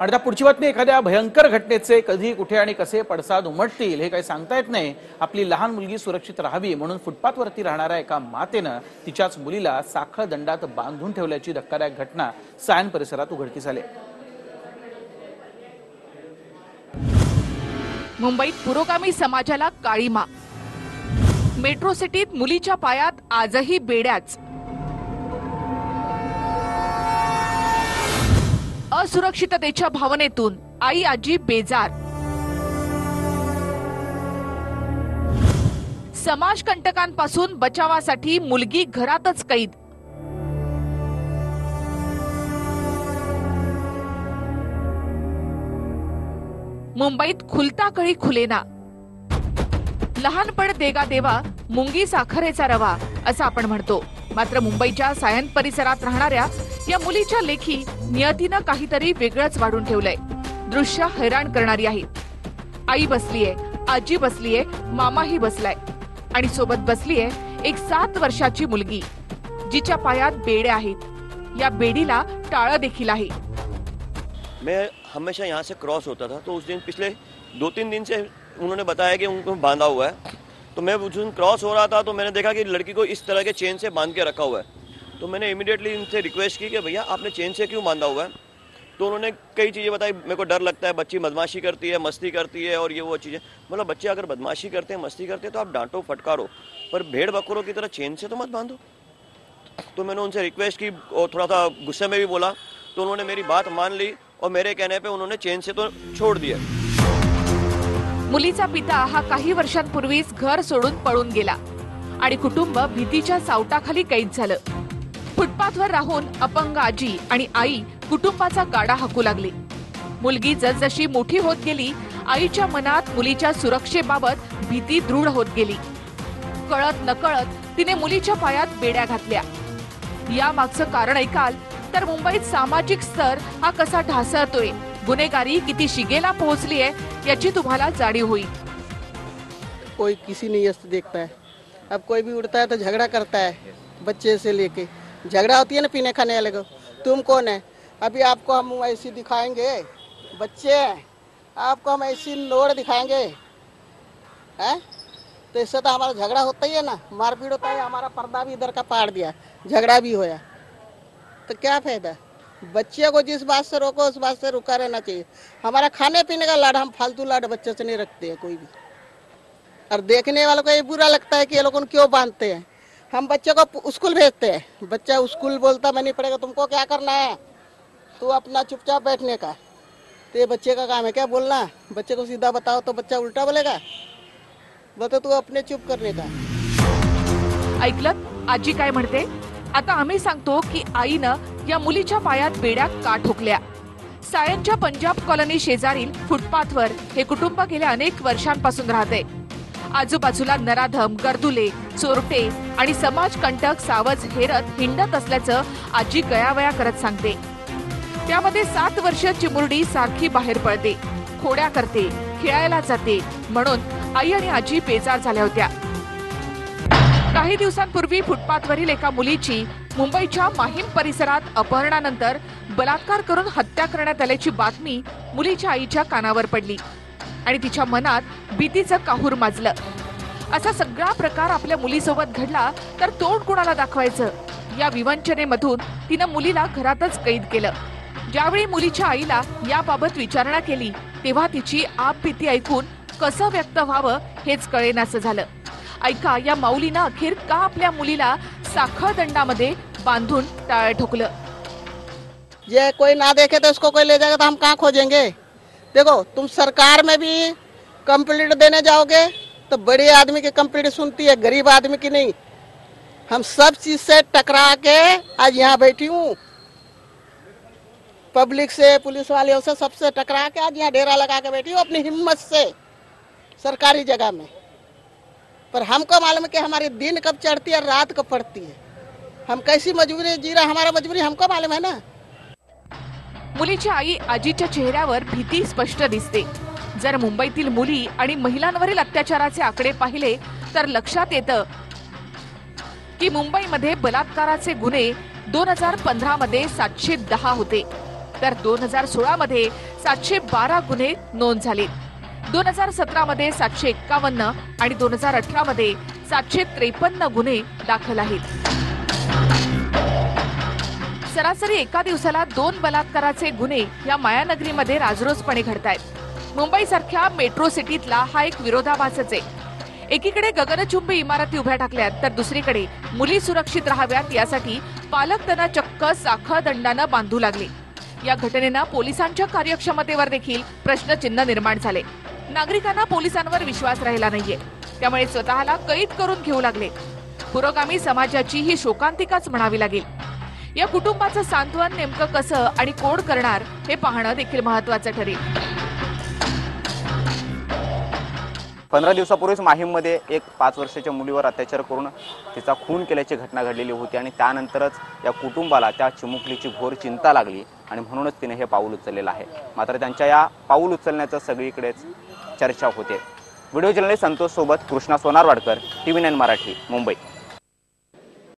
आणि त्या पुढची बातमी एखाद्या भयंकर घटनेचे कधी कुठे आणि कसे पडसाद उमटतील हे काही सांगता येत नाही. आपली लहान मुलगी सुरक्षित राहावी म्हणून फुटपाथवरती राहणाऱ्या एका मातेनं तिच्याच मुलीला साखळ दंडात बांधून ठेवल्याची धक्कादायक घटना सायन परिसरात उघडकीस आली. मुंबईत पुरोगामी समाजाला काळीमा मेट्रो सिटीत मुलीच्या पायात आजही बेड्याच. असुरक्षिततेच्या भावनेतून आई आजी बेजार. समाजकंटकांपासून बचावासाठी मुलगी घरातच कैद. मुंबईत खुलता कळी खुलेना. लहानपण देगा देवा मुंगी साखरेचा रवा असं आपण म्हणतो. मात्र मुंबईच्या सायन परिसरात राहणाऱ्या या मुलीच्या लेखी नियतीनं काहीतरी वेगळंच वाढून ठेवलंय. दृश्य हैराण करणारी आहेत आई बसलीये आजी बसलीये मामाही बसलाय. आणि सोबत बसलीये एक सात वर्षाची मुलगी जिच्या पायात बेड्या आहेत. या बेडीला टाळं देखील आहे. मैं हमेशा यहाँ से क्रॉस होता था तो उस दिन पिछले दो तीन दिन से उन्होंने बताया कि उनको बांधा हुआ है। तो मैं उस दिन क्रॉस हो रहा था तो मैंने देखा कि लड़की को इस तरह के चेन से बाँध के रखा हुआ है। तो मैंने इमीडिएटली इनसे रिक्वेस्ट की कि भैया, आपने चेन से क्यों बांधा हुआ है? तो उन्होंने कई चीज़ें बताई, मेरे को डर लगता है, बच्ची बदमाशी करती है, मस्ती करती है और ये वो चीज़ें। मतलब बच्चे अगर बदमाशी करते हैं, मस्ती करते हैं तो आप डांटो, फटकारो, पर भेड़ बकरों की तरह चेन से तो मत बांधो। तो मैंने उनसे रिक्वेस्ट की और थोड़ा सा गुस्से में भी बोला। तो उन्होंने मेरी बात मान ली और मेरे कहने पे उन्होंने चेन से तो छोड़ दिया। मुलीचा पिता हा काही वर्षांपूर्वीच घर सोडून पळून गेला. आणि कुटुंब भीतीच्या सावटाखाली कैद झालं. फुटपाथवर राहून अपंग आजी आणि आई कुटुंबाचा गाडा हाकू लागली. मुलगी जसजशी मोठी होत गेली आईच्या मनात मुलीच्या सुरक्षेबाबत भीती दृढ होत गेली. कळत नकळत तिने मुलीच्या पायात बेड्या घातल्या. या मागचं कारण ऐकाल तर मुंबईत सामाजिक स्तर हा कसा ढासळतोय? गुन्हेगारी किती शिगेला पोहोचलीये याची तुम्हाला जाणीव होईल. कोई किसी नहीं यस्त देखता है। अब कोई भी उड़ता है तो झगड़ा करता है बच्चे से लेके। झगड़ा होती है ना पीने खाने वाले को। तुम कौन है? अभी आपको हम ऐसी दिखाएँगे। बच्चे हैं। आपको हम ऐसी नोड़ दिखाएँगे। हैं? तो इससे तो हमारा झगड़ा होता ही है ना। मारपीट होता है, हमारा पर्दा भी इधर का पाड़ दिया। झगड़ा भी होया। तो क्या फ़ायदा? बच्चे को जिस बात से रोको, उस बात से रुका रहना चाहिए। हमारा खाने पीने का लाड, हम फालतू लाड बच्चे से नहीं रखते हैं कोई भी। और देखने वालों को ये बुरा लगता है कि ये लोग क्यों बांधते हैं? हम बच्चे को स्कूल भेजते हैं। बच्चा स्कूल बोलता, मैं नहीं पड़ेगा तुमको क्या करना है? तू अपना चुपचाप बैठने का। तो ये बच्चे का काम है क्या बोलना? बच्चे को सीधा बताओ तो बच्चा उल्टा बोलेगा? बता तू अपने चुप करने का। ऐकलत? आजी म्हणते? आता आम्ही सांगतो की आईनं या मुलीच्या पायात बेड्या का ठोकल्या? सायनच्या पंजाब कॉलनी शेजारील फुटपाथवर हे कुटुंब गेल्या अनेक वर्षांपासून राहते. आजूबाजूला नराधम गर्दुले चोरटे आणि समाजकंटक सावज हेरत हिंडत असल्याचं आजी गयावया करत सांगते. त्यामध्ये सात वर्ष चिमुरडी सारखी बाहेर पडते. खोड्या करते खेळायला जाते म्हणून आई आणि आजी बेजार झाल्या होत्या. काही दिवसांपूर्वी फुटपाथवरील एका मुलीची मुंबईच्या माहीम परिसरात अपहरणानंतर बलात्कार करून हत्या करण्यात आल्याची बातमी मुलीच्या आईच्या कानावर पडली आणि तिच्या मनात भीतीचं काहूर माजलं. असा सगळा प्रकार आपल्या मुलीसोबत घडला तर तोंड कुणाला दाखवायचं? या विवंचनेमधून तिनं मुलीला घरातच कैद केलं. ज्यावेळी मुलीच्या आईला याबाबत विचारणा केली तेव्हा तिची आप भीती ऐकून कसं व्यक्त व्हावं हेच कळेनासं झालं. ऐका, या माऊलीनं अखेर का आपल्या मुलीला साखळ दंडामध्ये बांधून टाळ ठोकलं? ये कोई ना देखे तो उसको कोई ले जाएगा तो हम कहाँ खोजेंगे? देखो, तुम सरकार में भी कंप्लीट देने जाओगे तो बड़े आदमी की कंप्लीट सुनती है, गरीब आदमी की नहीं। हम सब चीज़ से टकरा के आज यहाँ बैठी हूँ। पब्लिक से, पुलिस वाले से सबसे टकरा के आज यहाँ डेरा लगा के बैठी हूँ, अपनी हिम्मत से, सरकारी जगह में। पर हमको मालूम है कि हमारी दिन कब चढ़ती है रात कब पड़ती है। हम कैसी मजबूरी जी रहा हमारा मजबूरी हमको मालूम है ना? मुलीची आई आजीच्या चेहऱ्यावर भीती स्पष्ट दिसते. जर मुंबईतील मुली आणि महिलांवरील अत्याचाराचे आकडे पाहिले तर लक्षात येतं की मुंबईमध्ये बलात्काराचे गुन्हे दोन हजार पंधरा मध्ये सातशे दहा होते. तर दोन हजार सोळा मध्ये सातशे बारा गुन्हे नोंद झाले दोन हजार सतरामध्ये सातशे एक्कावन्न आणि दोन हजार अठरामध्ये सातशे त्रेपन्न गुन्हे दाखल आहेत. सरासरी एका दिवसाला दोन बलात्काराचे गुन्हे या मायानगरीमध्ये राजरोजपणे घडतायत. मुंबईसारख्या मेट्रो सिटीतला हा एक विरोधाभासच आहे. एकीकडे गगनचुंबी इमारती उभ्या टाकल्यात तर दुसरीकडे मुली सुरक्षित राहाव्यात यासाठी पालक त्यांना चक्क साखळ दंडानं बांधू लागले. या घटनेनं पोलिसांच्या कार्यक्षमतेवर देखील प्रश्नचिन्ह निर्माण झाले. नागरिकांना पोलिसांवर विश्वास राहिला नाहीये. त्यामुळे स्वतःला कैद करून घेऊ लागले. पुरोगामी समाजाची ही शोकांतिकाच म्हणावी लागेल. या कुटुंबाचं सांत्वन नेमकं कसं आणि कोण करणार हे पाहणं देखील महत्वाचं ठरेल. पंधरा दिवसापूर्वीच माहीममध्ये एक पाच वर्षाच्या मुलीवर अत्याचार करून तिचा खून केल्याची घटना घडलेली होती आणि त्यानंतरच या कुटुंबाला त्या चिमुकलीची घोर चिंता लागली आणि म्हणूनच तिने हे पाऊल उचललेलं आहे. मात्र त्यांच्या या पाऊल उचलण्याचं सगळीकडेच चर्चा होते. व्हिडिओ जर्नलिस्ट संतोष सोबत Krishna Sonarwadkar T V nine Marathi Mumbai.